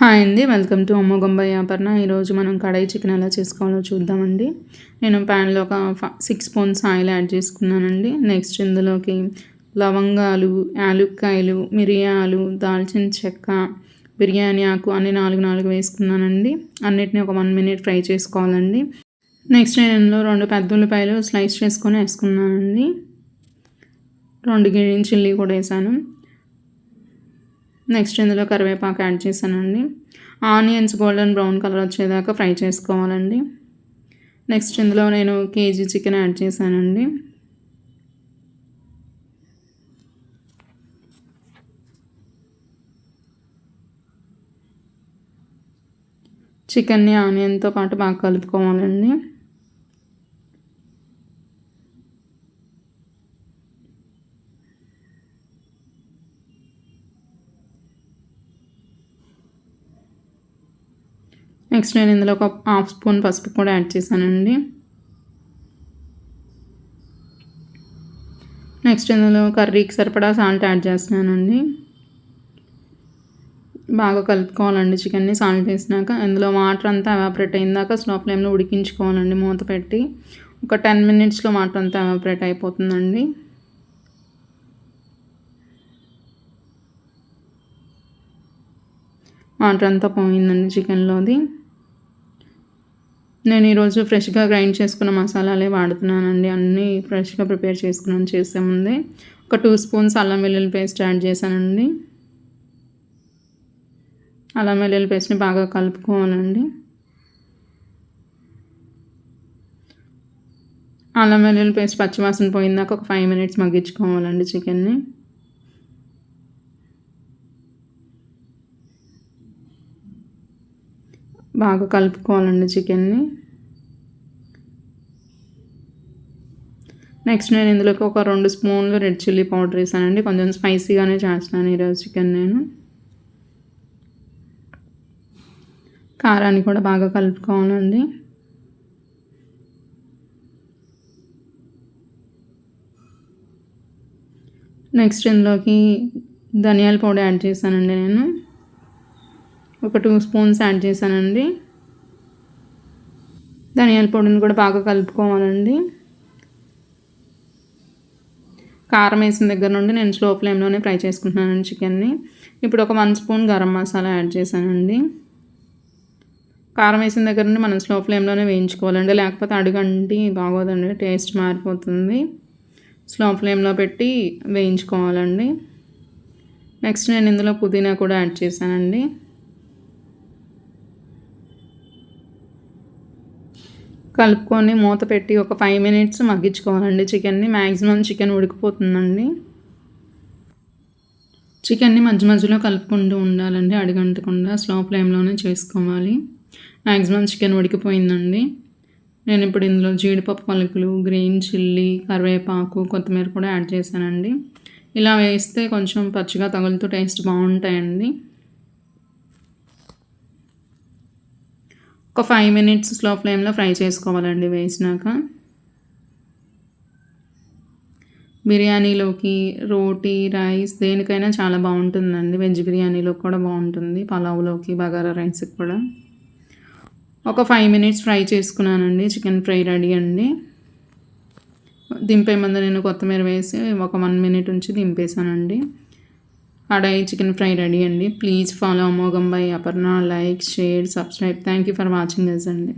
Hi అండి welcome to అమ్మోగంబ వ్యాపరణ. ఈరోజు మనం కడాయి చికెన్ ఎలా చేసుకోవాలో చూద్దామండి. నేను ప్యాన్లో ఒక సిక్స్ స్పూన్స్ ఆయిల్ యాడ్ చేసుకున్నానండి. నెక్స్ట్ ఇందులోకి లవంగాలు యాలుక్కాయలు మిరియాలు దాల్చిన చెక్క బిర్యానీ ఆకు అన్ని నాలుగు నాలుగు వేసుకున్నానండి. అన్నిటిని ఒక వన్ మినిట్ ఫ్రై చేసుకోవాలండి. నెక్స్ట్ నేను ఇందులో రెండు పెద్ద ఉల్లిపాయలు స్లైస్ చేసుకొని వేసుకున్నానండి. రెండు గ్రీన్ చిల్లీ కూడా వేసాను. నెక్స్ట్ ఇందులో కరివేపాకు యాడ్ చేశానండి. ఆనియన్స్ గోల్డెన్ బ్రౌన్ కలర్ వచ్చేదాకా ఫ్రై చేసుకోవాలండి. నెక్స్ట్ ఇందులో నేను కేజీ చికెన్ యాడ్ చేశానండి. చికెన్ని ఆనియన్తో పాటు బాగా కలుపుకోవాలండి. నెక్స్ట్ నేను ఇందులో ఒక హాఫ్ స్పూన్ పసుపు కూడా యాడ్ చేశానండి. నెక్స్ట్ ఇందులో కర్రీకి సరిపడా సాల్ట్ యాడ్ చేస్తున్నానండి. బాగా కలుపుకోవాలండి చికెన్ని సాల్ట్ వేసినాక. ఇందులో వాటర్ అంతా ఎవాపరేట్ అయిందాక స్లో ఫ్లేమ్లో ఉడికించుకోవాలండి మూత పెట్టి. ఒక టెన్ మినిట్స్లో వాటర్ అంతా ఎవాపరేట్ అయిపోతుందండి. వాటర్ అంతా పోయిందండి చికెన్లోది. నేను ఈరోజు ఫ్రెష్గా గ్రైండ్ చేసుకున్న మసాలాలే వాడుతున్నానండి. అన్నీ ఫ్రెష్గా ప్రిపేర్ చేసుకున్నాను. చేసే ముందే ఒక టూ స్పూన్స్ అల్లం వెల్లుల్లి పేస్ట్ యాడ్ చేశానండి. అల్లం వెల్లుల్లి పేస్ట్ని బాగా కలుపుకోవాలండి. అల్లం వెల్లుల్లి పేస్ట్ పచ్చివాసన పోయిందాక ఒక ఫైవ్ మినిట్స్ మగ్గించుకోవాలండి చికెన్ని. బాగా కలుపుకోవాలండి చికెన్ని. నెక్స్ట్ నేను ఇందులోకి ఒక రెండు స్పూన్లు రెడ్ చిల్లీ పౌడర్ వేసానండి. కొంచెం స్పైసీగానే చేస్తున్నాను ఈరోజు చికెన్ నేను. కారాన్ని కూడా బాగా కలుపుకోవాలండి. నెక్స్ట్ ఇందులోకి ధనియాల పౌడర్ యాడ్ చేశానండి నేను. ఒక టూ స్పూన్స్ యాడ్ చేశానండి. ధనియాల పొడిని కూడా బాగా కలుపుకోవాలండి. కారం వేసిన దగ్గర నుండి నేను స్లో ఫ్లేమ్లోనే ఫ్రై చేసుకుంటున్నానండి చికెన్ని. ఇప్పుడు ఒక one spoon garam masala add చేశానండి. కారం వేసిన దగ్గర నుండి మనం స్లో ఫ్లేమ్లోనే వేయించుకోవాలండి. లేకపోతే అడుగంటి బాగోదండి టేస్ట్ మారిపోతుంది. స్లో ఫ్లేమ్లో పెట్టి వేయించుకోవాలండి. నెక్స్ట్ నేను ఇందులో పుదీనా కూడా యాడ్ చేశానండి. కలుపుకొని మూత పెట్టి ఒక ఫైవ్ మినిట్స్ మగ్గించుకోవాలండి. చికెన్ని మ్యాక్సిమం చికెన్ ఉడికిపోతుందండి. చికెన్ని మధ్య మధ్యలో కలుపుకుంటూ ఉండాలండి. అడిగంటకుండా స్లో ఫ్లేమ్లోనే చేసుకోవాలి. మ్యాక్సిమం చికెన్ ఉడికిపోయిందండి. నేను ఇప్పుడు ఇందులో జీడిపప్పు పలుకులు గ్రీన్ చిల్లీ కరివేపాకు కొత్తిమీర కూడా యాడ్ చేశానండి. ఇలా వేస్తే కొంచెం పచ్చిగా తగులుతూ టేస్ట్ బాగుంటాయండి. ఒక ఫైవ్ మినిట్స్ స్లో ఫ్లేమ్లో ఫ్రై చేసుకోవాలండి వేసినాక. బిర్యానీలోకి రోటీ రైస్ దేనికైనా చాలా బాగుంటుందండి. వెజ్ బిర్యానీలో కూడా బాగుంటుంది. పలావ్లోకి బగారా రైస్కి కూడా. ఒక ఫైవ్ మినిట్స్ ఫ్రై చేసుకున్నానండి. చికెన్ ఫ్రై రెడీ అండి. దింపే ముందు నేను కొత్తిమీర వేసి ఒక వన్ మినిట్ ఉంచి దింపేసానండి అడై చికెన్ ఫ్రై రెడీ అండి. ప్లీజ్ ఫాలో అమోఘం by Aparna. Like share subscribe. Thank you for watching this అండి.